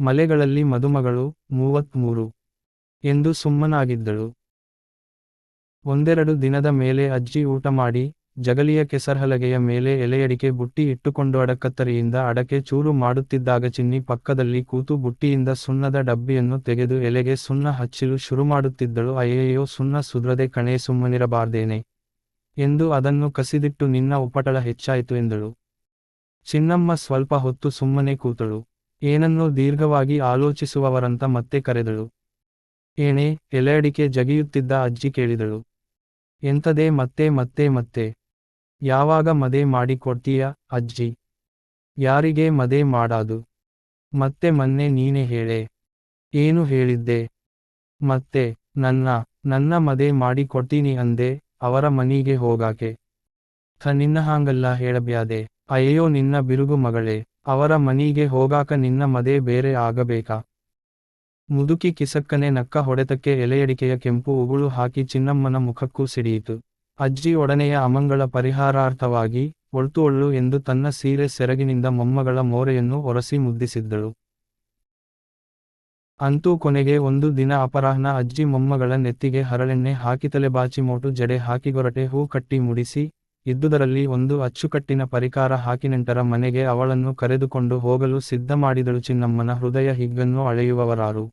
ಮಲೆಗಳಲ್ಲಿ ಮದುಮಗಳು ಮೂವತ್ಮೂರು ಎಂದು ಸುಮ್ಮನಾಗಿದ್ದಳು. ಒಂದೆರಡು ದಿನದ ಮೇಲೆ ಅಜ್ಜಿ ಊಟ ಮಾಡಿ, ಜಗಲಿಯ ಕೆಸರ್ಹಲಗೆಯ ಮೇಲೆ ಎಲೆಯಡಿಕೆ ಬುಟ್ಟಿ ಇಟ್ಟುಕೊಂಡು ಅಡಕತ್ತರಿಯಿಂದ ಅಡಕೆ ಚೂರು ಮಾಡುತ್ತಿದ್ದಾಗ ಚಿನ್ನಿ ಪಕ್ಕದಲ್ಲಿ ಕೂತು ಬುಟ್ಟಿಯಿಂದ ಸುಣ್ಣದ ಡಬ್ಬಿಯನ್ನು ತೆಗೆದು ಎಲೆಗೆ ಸುಣ್ಣ ಹಚ್ಚಲು ಶುರುಮಾಡುತ್ತಿದ್ದಳು ಅಯ್ಯಯ್ಯೋ, ಸುಣ್ಣ ಸುದ್ರದೆ ಕಣೇ, ಸುಮ್ಮನಿರಬಾರ್ದೇನೆ ಎಂದು ಅದನ್ನು ಕಸಿದಿಟ್ಟು ನಿನ್ನ ಉಪಟಳ ಹೆಚ್ಚಾಯಿತು ಎಂದಳು. ಚಿನ್ನಮ್ಮ ಸ್ವಲ್ಪ ಹೊತ್ತು ಸುಮ್ಮನೆ ಕೂತಳು. ಏನನ್ನೋ ದೀರ್ಘವಾಗಿ ಆಲೋಚಿಸುವವರಂತ ಮತ್ತೆ ಕರೆದಳು. ಏಣೆ, ಎಲೆಯಡಿಕೆ ಜಗಿಯುತ್ತಿದ್ದ ಅಜ್ಜಿ ಕೇಳಿದಳು. ಎಂತದೇ ಮತ್ತೆ ಮತ್ತೆ ಮತ್ತೆ. ಯಾವಾಗ ಮದೆ ಮಾಡಿಕೊಡ್ತೀಯ ಅಜ್ಜಿ? ಯಾರಿಗೆ ಮದೆ ಮಾಡಾದು? ಮತ್ತೆ ಮೊನ್ನೆ ನೀನೆ ಹೇಳೆ. ಏನು ಹೇಳಿದ್ದೆ? ಮತ್ತೆ, ನನ್ನ ನನ್ನ ಮದೆ ಮಾಡಿಕೊಡ್ತೀನಿ ಅಂದೆ ಅವರ ಮನೀಗೆ ಹೋಗಾಕೆ. ಥ, ನಿನ್ನ ಹಾಂಗಲ್ಲ ಹೇಳಬ್ಯಾದೆ. ಅಯ್ಯೋ ನಿನ್ನ ಬಿರುಗು ಮಗಳೇ. ಅವರ ಮನೀಗೆ ಹೋಗಾಕ ನಿನ್ನ ಮದೆ ಬೇರೆ ಆಗಬೇಕಾ? ಮುದುಕಿ ಕಿಸಕ್ಕನೆ ನಕ್ಕ ಹೊಡೆತಕ್ಕೆ ಎಲೆಯಡಿಕೆಯ ಕೆಂಪು ಉಗುಳು ಹಾಕಿ ಚಿನ್ನಮ್ಮನ ಮುಖಕ್ಕೂ ಸಿಡಿಯಿತು. ಅಜ್ಜಿ ಒಡನೆಯ ಅಮಂಗಳ ಪರಿಹಾರಾರ್ಥವಾಗಿ, ಒಳ್ತು ಒಳ್ಳು ಎಂದು ತನ್ನ ಸೀರೆ ಸೆರಗಿನಿಂದ ಮೊಮ್ಮಗಳ ಮೋರೆಯನ್ನು ಒರಸಿ ಮುದ್ದಿಸಿದ್ದಳು. ಅಂತೂ ಕೊನೆಗೆ ಒಂದು ದಿನ ಅಪರಾಹ್ನ ಅಜ್ಜಿ ಮೊಮ್ಮಗಳ ನೆತ್ತಿಗೆ ಹರಳೆಣ್ಣೆ ಹಾಕಿತಲೆ ಬಾಚಿಮೋಟು ಜಡೆ ಹಾಕಿಗೊರಟೆ ಹೂ ಕಟ್ಟಿ ಮುಡಿಸಿ ಇದ್ದುದರಲ್ಲಿ ಒಂದು ಅಚ್ಚುಕಟ್ಟಿನ ಪರಿಕಾರ ಹಾಕಿನೆಂಟರ ಮನೆಗೆ ಅವಳನ್ನು ಕರೆದುಕೊಂಡು ಹೋಗಲು ಸಿದ್ಧ ಮಾಡಿದಳು ಚಿನ್ನಮ್ಮನ ಹೃದಯ ಹಿಗ್ಗನ್ನು ಅಳೆಯುವವರಾರು.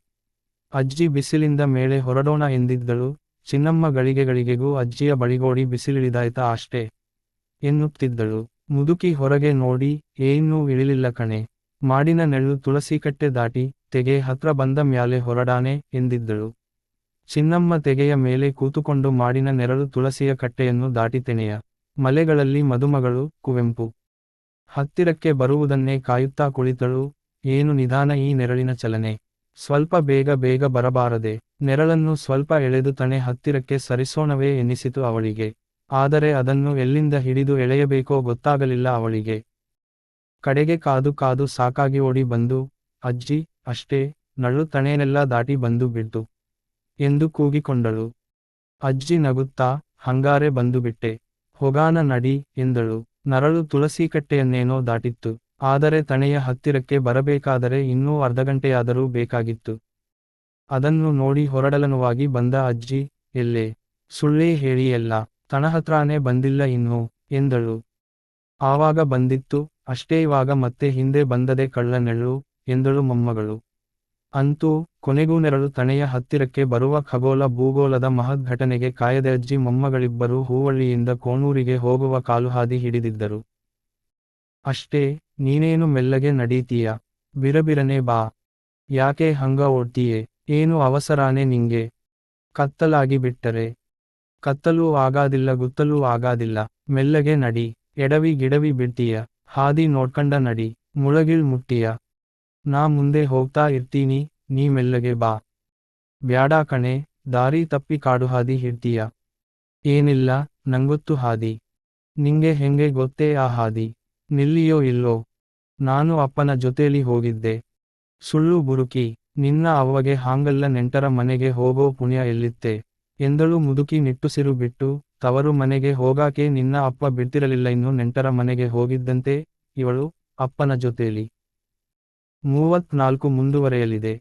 ಅಜ್ಜಿ ಬಿಸಿಲಿಂದ ಮೇಲೆ ಹೊರಡೋಣ ಎಂದಿದ್ದಳು. ಚಿನ್ನಮ್ಮ ಗಳಿಗೆಗಳಿಗೆಗೂ ಅಜ್ಜಿಯ ಬಳಿಗೋಡಿ ಬಿಸಿಲಿಳಿದಾಯ್ತಾ ಅಷ್ಟೇ ಎನ್ನುತ್ತಿದ್ದಳು. ಮುದುಕಿ ಹೊರಗೆ ನೋಡಿ, ಏನೂ ಇಳಿಲಿಲ್ಲ ಕಣೆ. ಮಾಡಿನ ನೆಳ್ಳು ತುಳಸಿಕಟ್ಟೆ ದಾಟಿ, ತೆಗೆ ಹತ್ರ ಬಂದ ಮ್ಯಾಲೆ ಹೊರಡಾನೆ ಎಂದಿದ್ದಳು. ಚಿನ್ನಮ್ಮ ತೆಗೆಯ ಮೇಲೆ ಕೂತುಕೊಂಡು ಮಾಡಿನ ನೆರಳು ತುಳಸಿಯ ಕಟ್ಟೆಯನ್ನು ದಾಟಿತೆನೆಯ ಮಲೆಗಳಲ್ಲಿ ಮದುಮಗಳು, ಕುವೆಂಪು. ಹತ್ತಿರಕ್ಕೆ ಬರುವುದನ್ನೇ ಕಾಯುತ್ತಾ ಕುಳಿತಳು, ಏನು ನಿಧಾನ ಈ ನೆರಳಿನ ಚಲನೆ. ಸ್ವಲ್ಪ ಬೇಗ ಬೇಗ ಬರಬಾರದೆ. ನೆರಳನ್ನು ಸ್ವಲ್ಪ ಎಳೆದು ತಣೆ ಹತ್ತಿರಕ್ಕೆ ಸರಿಸೋಣವೇ ಎನ್ನಿಸಿತು ಅವಳಿಗೆ. ಆದರೆ ಅದನ್ನು ಎಲ್ಲಿಂದ ಹಿಡಿದು ಎಳೆಯಬೇಕೋ ಗೊತ್ತಾಗಲಿಲ್ಲ ಅವಳಿಗೆ. ಕಡೆಗೆ ಕಾದು ಕಾದು ಸಾಕಾಗಿ ಓಡಿ ಬಂದು, ಅಜ್ಜಿ, ಅಷ್ಟೇ. ನಳು ತಣೇನೆಲ್ಲ ದಾಟಿ ಬಂದು ಬಿಡ್ತು. ಎಂದು ಕೂಗಿಕೊಂಡಳು. ಅಜ್ಜಿ ನಗುತ್ತಾ, ಹಂಗಾರೆ ಬಂದು ಬಿಟ್ಟೆ. ಹೊಗಾನ ನಡಿ, ಎಂದಳು. ನರಳು ತುಳಸಿಕಟ್ಟೆಯನ್ನೇನೋ ದಾಟಿತ್ತು. ಆದರೆ ತಣೆಯ ಹತ್ತಿರಕ್ಕೆ ಬರಬೇಕಾದರೆ ಇನ್ನೂ ಅರ್ಧಗಂಟೆಯಾದರೂ ಬೇಕಾಗಿತ್ತು. ಅದನ್ನು ನೋಡಿ ಹೊರಡಲನುವಾಗಿ ಬಂದ ಅಜ್ಜಿ, ಎಲ್ಲೇ? ಸುಳ್ಳೇ ಹೇಳಿ ಎಲ್ಲ. ತಣಹತ್ರಾನೇ ಬಂದಿಲ್ಲ ಇನ್ನೂ, ಎಂದಳು. ಆವಾಗ ಬಂದಿತ್ತು, ಅಷ್ಟೇ ಇವಾಗ ಮತ್ತೆ ಹಿಂದೆ ಬಂದದೆ ಕಳ್ಳನೆಳ್ಳು, ಎಂದಳು ಮೊಮ್ಮಗಳು. ಅಂತೂ ಕೊನೆಗೂ ನೆರಳು ತಣೆಯ ಹತ್ತಿರಕ್ಕೆ ಬರುವ ಖಗೋಲ ಭೂಗೋಳದ ಮಹದ್ ಘಟನೆಗೆ ಕಾಯದೆ ಅಜ್ಜಿ ಮೊಮ್ಮಗಳಿಬ್ಬರೂ ಹೂವಳ್ಳಿಯಿಂದ ಕೋಣೂರಿಗೆ ಹೋಗುವ ಕಾಲುಹಾದಿ ಹಿಡಿದಿದ್ದರು. ಅಷ್ಟೇ, ನೀನೇನು ಮೆಲ್ಲಗೆ ನಡೀತೀಯ? ಬಿರಬಿರನೆ ಬಾ. ಯಾಕೆ ಹಂಗ ಓಡ್ತೀಯೆ? ಏನು ಅವಸರಾನೆ ನಿಂಗೆ? ಕತ್ತಲಾಗಿ ಬಿಟ್ಟರೆ. ಕತ್ತಲೂ ಆಗಾದಿಲ್ಲ, ಗುತ್ತಲೂ ಆಗಾದಿಲ್ಲ. ಮೆಲ್ಲಗೆ ನಡಿ. ಎಡವಿ ಗಿಡವಿ ಬಿಡ್ತೀಯ? ಹಾದಿ ನೋಡ್ಕಂಡ ನಡಿ. ಮುಳಗಿಳ್ ಮುಟ್ಟಿಯ? ನಾ ಮುಂದೆ ಹೋಗ್ತಾ ಇರ್ತೀನಿ, ನೀ ಮೆಲ್ಲಗೆ ಬಾ. ಬ್ಯಾಡ ಕಣೆ, ದಾರಿ ತಪ್ಪಿ ಕಾಡು ಹಾದಿ ಹಿಡ್ತೀಯ. ಏನಿಲ್ಲ, ನಂಗೊತ್ತು ಹಾದಿ. ನಿಂಗೆ ಹೆಂಗೆ ಗೊತ್ತೇ ಆ ಹಾದಿ. ನಿಲ್ಲಿಯೋ ಇಲ್ಲೋ. ನಾನು ಅಪ್ಪನ ಜೊತೇಲಿ ಹೋಗಿದ್ದೆ. ಸುಳ್ಳು ಬುರುಕಿ, ನಿನ್ನ ಅವ್ವಗೆ ಹಾಂಗಲ್ಲ ನೆಂಟರ ಮನೆಗೆ ಹೋಗೋ ಪುಣ್ಯ ಎಲ್ಲಿತ್ತೆ? ಎಂದಳು ಮುದುಕಿ ನಿಟ್ಟುಸಿರು ಬಿಟ್ಟು, ತವರು ಮನೆಗೆ ಹೋಗಾಕೆ ನಿನ್ನ ಅಪ್ಪ ಬಿಡ್ತಿರಲಿಲ್ಲ ಇನ್ನು ನೆಂಟರ ಮನೆಗೆ ಹೋಗಿದ್ದಂತೆ, ಇವಳು ಅಪ್ಪನ ಜೊತೇಲಿ. ಮೂವತ್ನಾಲ್ಕು ಮುಂದುವರೆಯಲಿದೆ.